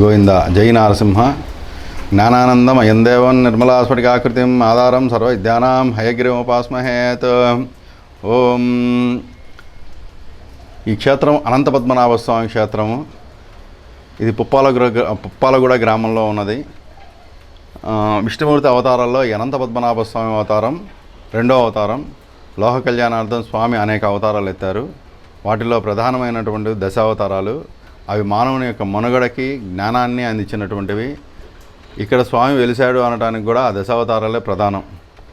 గోవింద జై నారసింహ. జ్ఞానానందం అయందేవం నిర్మలాస్ఫటికాకృతిం ఆధారం సర్వ విద్యానాం హయగ్రీవోపాస్మహేత్ ఓం. ఈ క్షేత్రం అనంత పద్మనాభ స్వామి క్షేత్రము ఇది పుప్పాలగూడ పుప్పాలగూడ గ్రామంలో ఉన్నది. విష్ణుమూర్తి అవతారాల్లో అనంత పద్మనాభ స్వామి అవతారం రెండో అవతారం లోహ కళ్యాణార్థం స్వామి అనేక అవతారాలు ఎత్తారు. వాటిలో ప్రధానమైనటువంటి దశ అవతారాలు అవి మానవుని యొక్క మనుగడకి జ్ఞానాన్ని అందించినటువంటివి. ఇక్కడ స్వామి వెలిశాడు అనడానికి కూడా ఆ దశావతారాలే ప్రధానం.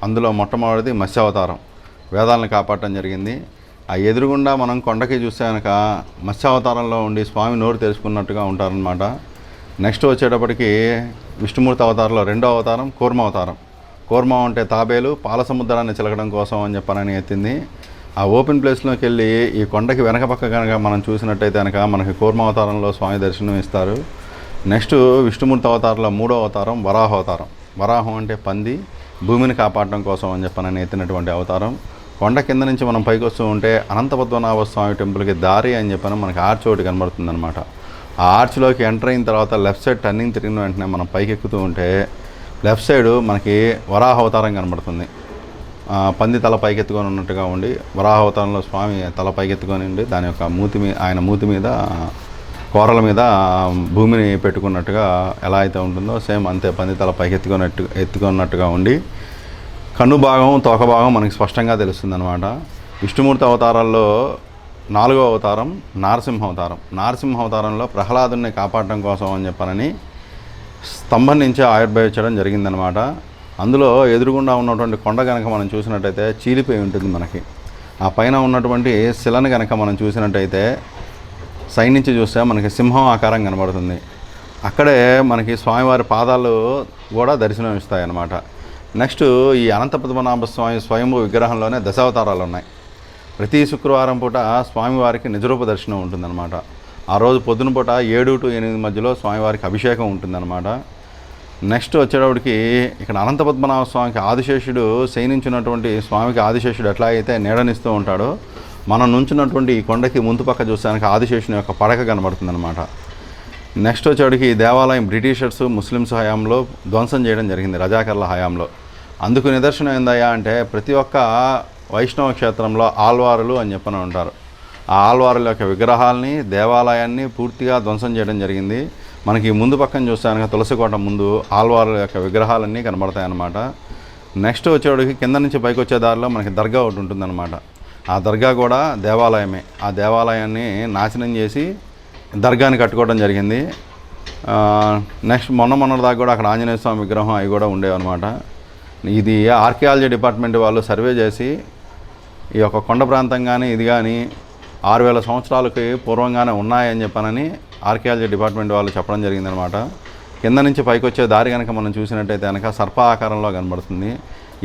అందులో మొట్టమొదటిది మత్స్యావతారం. వేదాలను కాపాడటం జరిగింది. ఆ ఎదురుగుండా మనం కొండకి చూస్తే కనుక మత్స్యావతారంలో ఉండి స్వామి నోరు తెరుచుకున్నట్టుగా ఉంటారనమాట నెక్స్ట్ వచ్చేటప్పటికి విష్ణుమూర్తి అవతారంలో రెండో అవతారం కూర్మ అవతారం. కూర్మ అంటే తాబేలు పాల సముద్రాన్ని చిలకడం కోసం అని చెప్పనని ఎత్తింది. ఆ ఓపెన్ ప్లేస్లోకి వెళ్ళి ఈ కొండకి వెనక పక్క కనుక మనం చూసినట్టయితే కనుక మనకి కూర్మ అవతారంలో స్వామి దర్శనం ఇస్తారు. నెక్స్ట్ విష్ణుమూర్తి అవతారంలో మూడో అవతారం వరాహ అవతారం. వరాహం అంటే పంది భూమిని కాపాడడం కోసం అని చెప్పనని ఎత్తినటువంటి అవతారం. కొండ కింద నుంచి మనం పైకి వస్తూ ఉంటే అనంత పద్మనాభ స్వామి టెంపుల్కి దారి అని చెప్పని మనకి ఆర్చ్ ఒకటి కనబడుతుంది అనమాట ఆ ఆర్చ్లోకి ఎంటర్ అయిన తర్వాత లెఫ్ట్ సైడ్ టర్నింగ్ తిరిగిన వెంటనే మనం పైకి ఎక్కుతూ ఉంటే లెఫ్ట్ సైడ్ మనకి వరాహ అవతారం కనబడుతుంది. పంది తల పైకెత్తుకొని ఉన్నట్టుగా ఉండి వరాహ అవతారంలో స్వామి తల పైకెత్తుకొని ఉండి దాని యొక్క మూతి మీద ఆయన మూతి మీద కోరల మీద భూమిని పెట్టుకున్నట్టుగా ఎలా అయితే ఉంటుందో సేమ్ అంతే పంది తల పైకెత్తుకున్నట్టు ఎత్తుకున్నట్టుగా ఉండి కన్ను భాగం తోక భాగం మనకి స్పష్టంగా తెలుస్తుంది అనమాట విష్ణుమూర్తి అవతారాల్లో నాలుగో అవతారం నారసింహ అవతారం. నారసింహ అవతారంలో ప్రహ్లాదుని కాపాడడం కోసం అని చెప్పనని స్తంభం నుంచి ఆయుర్భవించడం జరిగిందనమాట అందులో ఎదురుగుండా ఉన్నటువంటి కొండ కనుక మనం చూసినట్టయితే చీలిపోయి ఉంటుంది మనకి. ఆ పైన ఉన్నటువంటి శిలను కనుక మనం చూసినట్టయితే సైడ్ నుంచి చూస్తే మనకి సింహం ఆకారం కనబడుతుంది. అక్కడే మనకి స్వామివారి పాదాలు కూడా దర్శనం ఇస్తాయి నెక్స్ట్ ఈ అనంత పద్మనాభ స్వామి స్వయంభూ విగ్రహంలోనే దశావతారాలు ఉన్నాయి. ప్రతి శుక్రవారం పూట స్వామివారికి నిజరూప దర్శనం ఉంటుందన్నమాట. ఆ రోజు పొద్దున పూట ఏడు టు ఎనిమిది మధ్యలో స్వామివారికి అభిషేకం ఉంటుందన్నమాట. నెక్స్ట్ వచ్చేటప్పటికి ఇక్కడ అనంత పద్మనాభ స్వామికి ఆదిశేషుడు శయనించినటువంటి స్వామికి ఆదిశేషుడు ఎట్లా అయితే నీడనిస్తూ ఉంటాడో మనం నుంచున్నటువంటి ఈ కొండకి ముందు పక్క చూసానికి ఆదిశేషుని యొక్క పడక కనబడుతుందన్నమాట. నెక్స్ట్ వచ్చేటికి ఈ దేవాలయం బ్రిటిషర్స్ ముస్లిమ్స్ హయాంలో ధ్వంసం చేయడం జరిగింది రజాకర్ల హయాంలో. అందుకు నిదర్శనం ఏందయ్యా అంటే ప్రతి ఒక్క వైష్ణవ క్షేత్రంలో ఆల్వారులు అని చెప్పని ఉంటారు. ఆ ఆల్వారుల యొక్క విగ్రహాలని దేవాలయాన్ని పూర్తిగా ధ్వంసం చేయడం జరిగింది. మనకి ముందు పక్కన చూస్తాను తులసికోట ముందు ఆల్వార్ల యొక్క విగ్రహాలన్నీ కనబడతాయన్నమాట. నెక్స్ట్ వచ్చేవాడికి కింద నుంచి పైకి వచ్చే దారిలో మనకి దర్గా ఒకటి ఉంటుందన్నమాట. ఆ దర్గా కూడా దేవాలయమే. ఆ దేవాలయాన్ని నాశనం చేసి దర్గాని కట్టుకోవడం జరిగింది. నెక్స్ట్ మొన్న మొన్న దాకా కూడా అక్కడ ఆంజనేయ స్వామి విగ్రహం అవి కూడా ఉండేవన్నమాట. ఇది ఆర్కియాలజీ డిపార్ట్మెంట్ వాళ్ళు సర్వే చేసి ఈ యొక్క కొండ ప్రాంతం కానీ ఇది కానీ ఆరు వేల సంవత్సరాలకి పూర్వంగానే ఉన్నాయని చెప్పనని ఆర్కియాలజీ డిపార్ట్మెంట్ వాళ్ళు చెప్పడం జరిగిందనమాట. కింద నుంచి పైకి వచ్చే దారి కనుక మనం చూసినట్టయితే కనుక సర్ప ఆకారంలో కనబడుతుంది.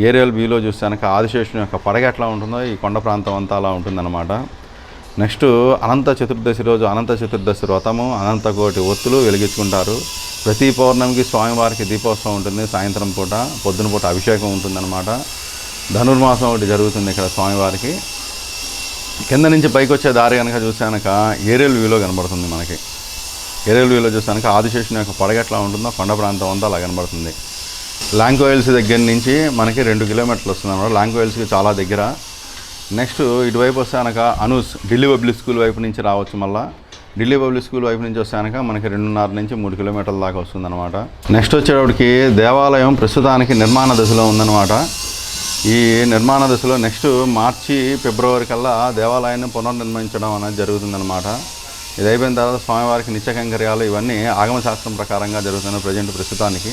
ఏరియల్ వ్యూలో చూస్తే కనుక ఆదిశేషుని యొక్క పడగ ఎట్లా ఉంటుందో ఈ కొండ ప్రాంతం అంతా అలా ఉంటుందన్నమాట. నెక్స్ట్ అనంత చతుర్దశి రోజు అనంత చతుర్దశి వ్రతము అనంత కోటి ఒత్తులు వెలిగించుకుంటారు. ప్రతి పౌర్ణమికి స్వామివారికి దీపోత్సవం ఉంటుంది. సాయంత్రం పూట పొద్దున పూట అభిషేకం ఉంటుందన్నమాట. ధనుర్మాసం ఒకటి జరుగుతుంది ఇక్కడ స్వామివారికి. కింద నుంచి పైకి వచ్చే దారి కనుక చూసానక ఏరియల్ వ్యూలో కనబడుతుంది మనకి. ఏరియల్ వ్యూలో చూసానక ఆదిశేషుని యొక్క పడగట్లా ఉంటుందో కొండ ప్రాంతం అంతా అలా కనబడుతుంది. లాంగ్వేల్స్ దగ్గర నుంచి మనకి రెండు కిలోమీటర్లు వస్తుంది అనమాట లాంగ్వేల్స్కి చాలా దగ్గర. నెక్స్ట్ ఇటువైపు వస్తే అనూస్ ఢిల్లీ పబ్లిక్ స్కూల్ వైపు నుంచి రావచ్చు మళ్ళా. ఢిల్లీ పబ్లిక్ స్కూల్ వైపు నుంచి వస్తే మనకి రెండున్నర నుంచి మూడు కిలోమీటర్ల దాకా వస్తుందన్నమాట. నెక్స్ట్ వచ్చేటప్పటికి దేవాలయం ప్రస్తుతానికి నిర్మాణ దశలో ఉందన్నమాట. ఈ నిర్మాణ దశలో నెక్స్ట్ మార్చి ఫిబ్రవరి కల్లా దేవాలయాన్ని పునర్నిర్మించడం అనేది జరుగుతుందన్నమాట. ఇది అయిపోయిన తర్వాత స్వామివారికి నిత్య కైంకర్యాలు ఇవన్నీ ఆగమశాస్త్రం ప్రకారంగా జరుగుతున్న ప్రజెంట్ ప్రస్తుతానికి.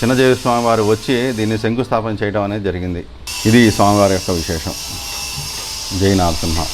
చిన్నజీవి స్వామివారు వచ్చి దీన్ని శంకుస్థాపన చేయడం అనేది జరిగింది. ఇది స్వామివారి యొక్క విశేషం. జై నారసింహ.